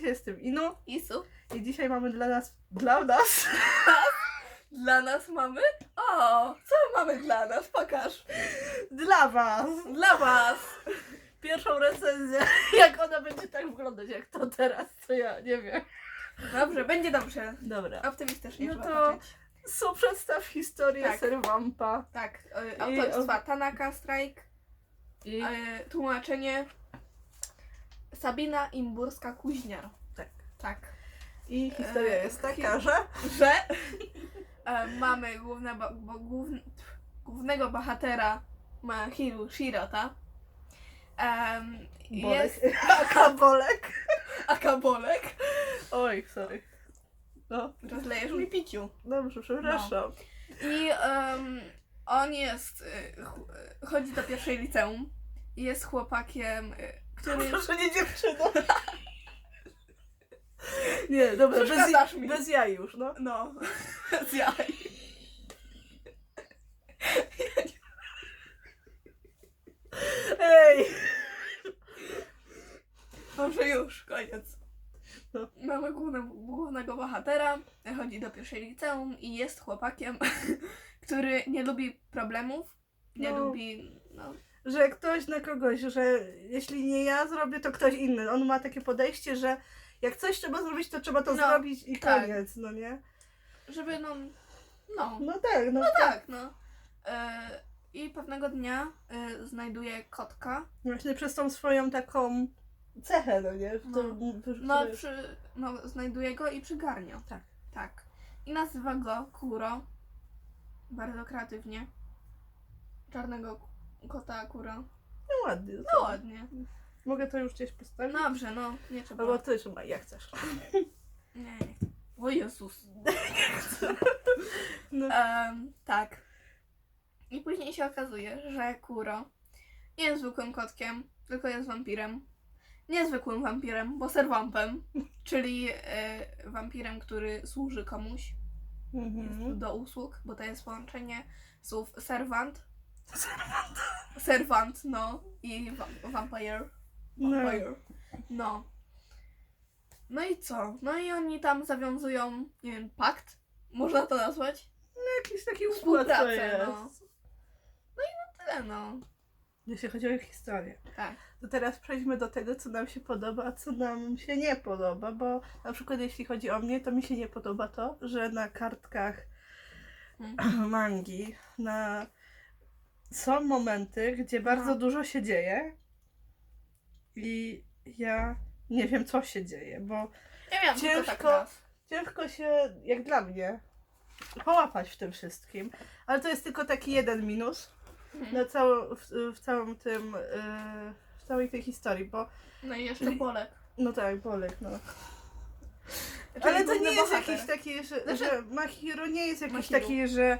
Jestem Inu Isu. i dzisiaj mamy dla nas, dla nas, Dla nas mamy? O, co mamy dla nas? Pokaż. dla was Dla was. pierwszą recenzję. Jak ona będzie tak wyglądać jak to teraz, to ja nie wiem. Dobrze, będzie dobrze. Dobra. Optymistycznie No trzeba to- patrzeć. Przedstaw historię Tak. Serwampa. Tak, y, autorstwa Tanaka Strike, I y, tłumaczenie Sabina Imburska-Kuźniar. tak. Tak. I historia E, jest taka, że Że e, mamy główne, bo, bo, główn, głównego bohatera ma Hiru Shirota. Um, Bolek. jest Aka Bolek. Akabolek. Oj, sorry. No, Rozlejesz mi piciu. dobrze, przepraszam. I em, on jest, y, ch- chodzi do pierwszej liceum. Jest chłopakiem, y, który... Proszę nie dziewczyno. Nie, dobra, bez, Przeszkadzasz mi. bez jaj już, no. No, z jaj. Ej! Dobrze, już, koniec. No. Mamy główne, głównego bohatera, chodzi do pierwszej liceum i jest chłopakiem, który nie lubi problemów, nie No. lubi, no, Że ktoś na kogoś, że jeśli nie ja zrobię, to ktoś inny. On ma takie podejście, że jak coś trzeba zrobić, to trzeba to No, zrobić i tak. koniec, no nie? żeby no, no, No tak, no, no tak, no. E, I pewnego dnia e, znajduje kotka, Właśnie przez tą swoją taką cechę, no nie? W No. w, no, przy, no znajduje go i przygarnia. Tak. Tak. I nazywa go Kuro. Bardzo kreatywnie. Czarnego kota Kuro. No ładnie. No ładnie. Mogę to już gdzieś postawić? Dobrze, no, nie trzeba. Albo ty trzymaj, jak chcesz. Nie, nie chcę. O Jezus. No. Em, tak. I później się okazuje, że Kuro nie jest zwykłym kotkiem, tylko jest wampirem. Niezwykłym wampirem, bo serwampem, czyli e, wampirem, który służy komuś Mhm. do usług, bo to jest połączenie słów servant, servant, no, i wa- vampire. No. Vampire. No. No i co? No i oni tam zawiązują, nie wiem, pakt? Można to nazwać? Jakiś taki układ Współpracę, to jest. no. Tyle, no. Jeśli chodzi o historię. Tak. To teraz przejdźmy do tego, co nam się podoba, a co nam się nie podoba, bo na przykład jeśli chodzi o mnie, to mi się nie podoba to, że na kartkach Hmm. mangi na... są momenty, gdzie bardzo dużo się dzieje i ja nie wiem, co się dzieje, bo Ja miałam tylko tak Ciężko- raz. ciężko się, jak dla mnie, połapać w tym wszystkim, ale to jest tylko taki jeden minus Mhm. na całą, w, w całym tym, yy, w całej tej historii, bo No i jeszcze Polek. no tak, Bolek, no. Czyli Ale to główny nie jest bohater. jakiś taki, że, Znaczy- że Mahiro nie jest jakiś Mahiru. taki, że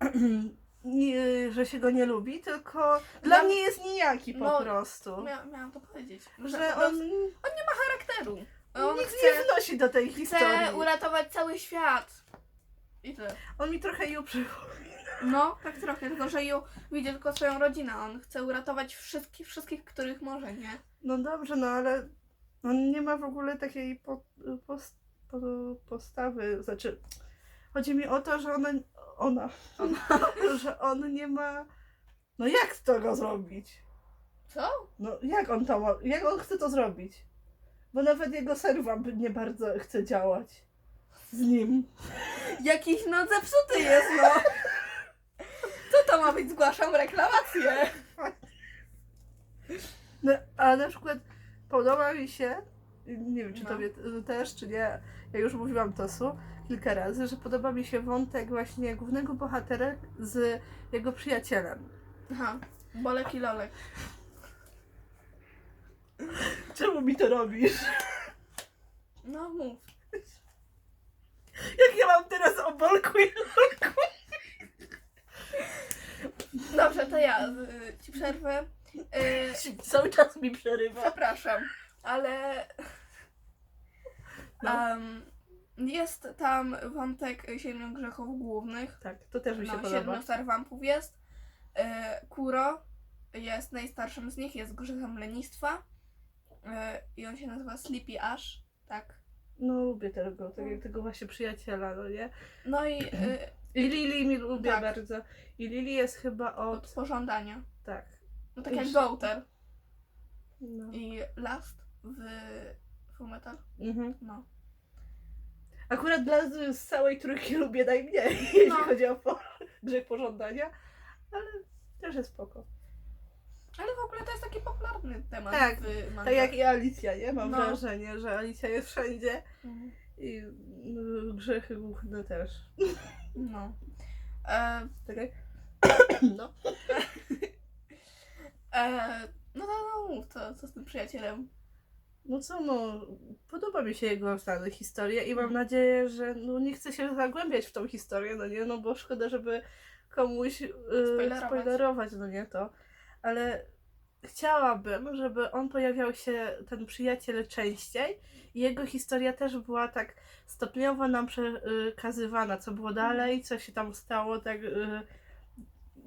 nie, że się go nie lubi, tylko dla mnie jest nijaki po No, prostu. Mia, miałam to powiedzieć. że po on prostu charakteru. On nic chce, nie wnosi do tej chce historii. uratować cały świat. I tyle. On mi trochę ją przypomina. No, tak trochę, tylko że Ju widzi tylko swoją rodzinę. On chce uratować wszystkich, wszystkich, których może, nie? No dobrze, no ale on nie ma w ogóle takiej po, post, po, postawy, znaczy chodzi mi o to, że ona, ona, że on nie ma, no jak to go zrobić? Co? No jak on to, ma- jak on chce to zrobić? Bo nawet jego serwant nie bardzo chce działać z nim. Jakiś no zepsuty jest, no. Co to ma być? Zgłaszam reklamację. No, a na przykład podoba mi się, nie wiem czy No. tobie też, czy nie, ja już mówiłam Tosu kilka razy, że podoba mi się wątek właśnie głównego bohatera z jego przyjacielem. Aha. Bolek i Lolek. Czemu mi to robisz? No mów. Jak ja mam teraz o Bolku i Lolku? Dobrze, to ja y, ci przerwę. Y, Cały czas mi przerywa. Przepraszam, ale No. em, jest tam wątek siedmiu grzechów głównych. Tak, to też mi się No, podoba. siedmiu serwampów jest. E, Kuro jest najstarszym z nich, jest grzechem lenistwa. E, I on się nazywa Sleepy Ash. Tak. No lubię tego, tak jak tego właśnie przyjaciela, no nie? No i y, I Lili mi lubię Tak. bardzo. I Lili jest chyba od od... pożądania. Tak. No tak jak Już. Gouter No. i Last w Full Metal. Mhm. No. Akurat dla z całej trójki lubię najmniej, jeśli No. chodzi o po, grzech pożądania, ale też jest spoko. Ale w ogóle to jest taki popularny temat Tak, w. Tak jak i Alicja, nie? Mam No. wrażenie, że Alicja jest wszędzie Mhm. i y, grzechy główne też. No. E, Czekaj. No. e, no, no, no, co, co z tym przyjacielem? No co no, podoba mi się jego stany historia i mam nadzieję, że no nie chcę się zagłębiać w tą historię, no nie, no bo szkoda, żeby komuś yy, Spoilerować. spoilerować, no nie to, ale chciałabym, żeby on pojawiał się, ten przyjaciel częściej. I jego historia też była tak stopniowo nam przekazywana, co było dalej, co się tam stało, tak yy,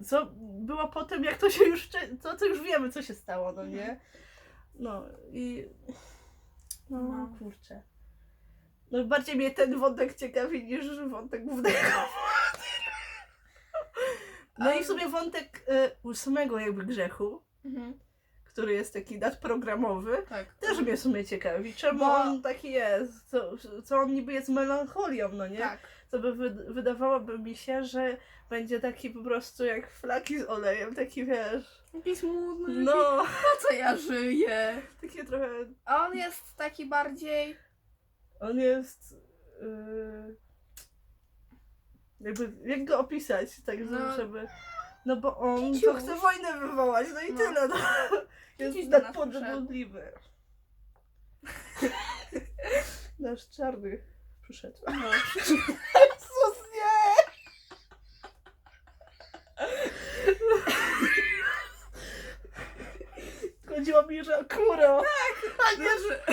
co było po tym, jak to się już, to, to już wiemy, co się stało, no nie? No i. No, No. kurczę. No bardziej mnie ten wątek ciekawi niż wątek głównego. No i w sumie wątek y, ósmego jakby grzechu, Mhm. Który jest taki nadprogramowy, Tak. też mnie w sumie ciekawi. Czemu Bo- on taki jest? Co, co on niby jest melancholią, no nie? Tak. To by wy, wydawałoby mi się, że będzie taki po prostu jak flaki z olejem, taki wiesz. Taki smutny. No. No, Po co ja żyję? takie trochę A on jest taki bardziej... On jest. Yy, jakby, jak go opisać, tak No. żeby. No bo on Kiciuś. to chce wojnę wywołać, no i No. tyle. No. Jest do nas nadpodobliwy. Nasz czarny przyszedł. No. Jezus, nie! Chodziło mi, że kuro. A nie, że...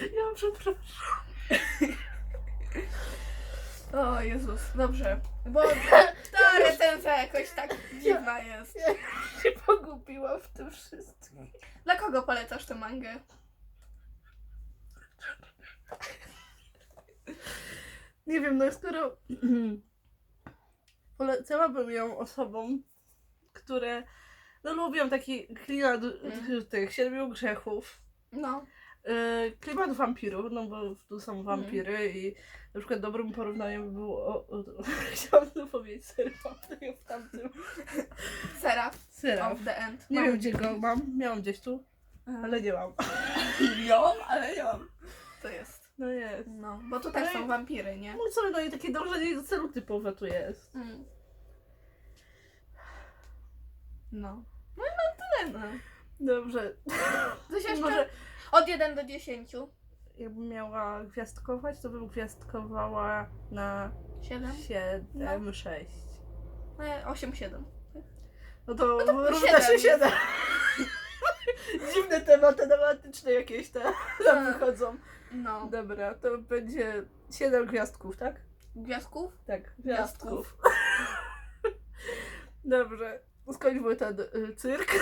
Ja przepraszam. O Jezus, dobrze. Bo ta recenzja jakoś tak dziwna jest. Ja się pogubiłam w tym wszystkim. Dla kogo polecasz tę mangę? Nie wiem, no skoro polecałabym ją osobom, które no lubią taki klimat Mm. tych siedmiu grzechów, No. Yy, klimat wampirów, no bo tu są wampiry i na przykład dobrym porównaniem by było, o, o, o, chciałam to powiedzieć, seraf, w tamtym, seraf. of the End. Nie Mam. wiem gdzie go mam, miałam gdzieś tu, ale nie mam. Miałam, ale nie mam. To jest. No jest. No, bo tu też są wampiry, nie? No co, no i takie dążenie do celu typowe tu jest. Mm. No. No i mam tyle, no. Dobrze. Coś jeszcze? Może Od 1 do 10. jakbym miała gwiazdkować, to bym gwiazdkowała na 7? 7, 6. No, 8, 7. No to, No to równa się siedem. 7. Dziwne tematy tematyczne jakieś te nam No. wychodzą. No. Dobra, to będzie 7 gwiazdków, tak? Gwiazdków? Tak, Gwiazdków. gwiazdków. Dobrze, skończmy ten y, cyrk.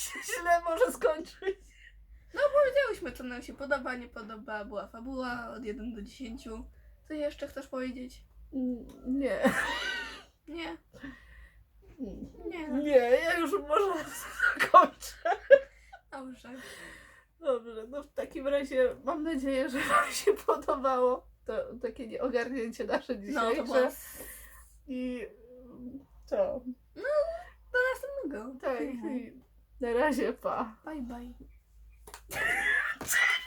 Się źle może skończyć. Powiedziałyśmy, co nam się podoba, nie podoba, była fabuła od 1 do 10. Co jeszcze chcesz powiedzieć? Mm, Nie. Nie, nie. Nie, ja już może zakończę. Dobrze. Dobrze, no w takim razie mam nadzieję, że Wam się podobało to takie nieogarnięcie nasze No, dzisiejsze. to I co? do następnego. Tak, Mhm. i na razie, pa. Bye, bye.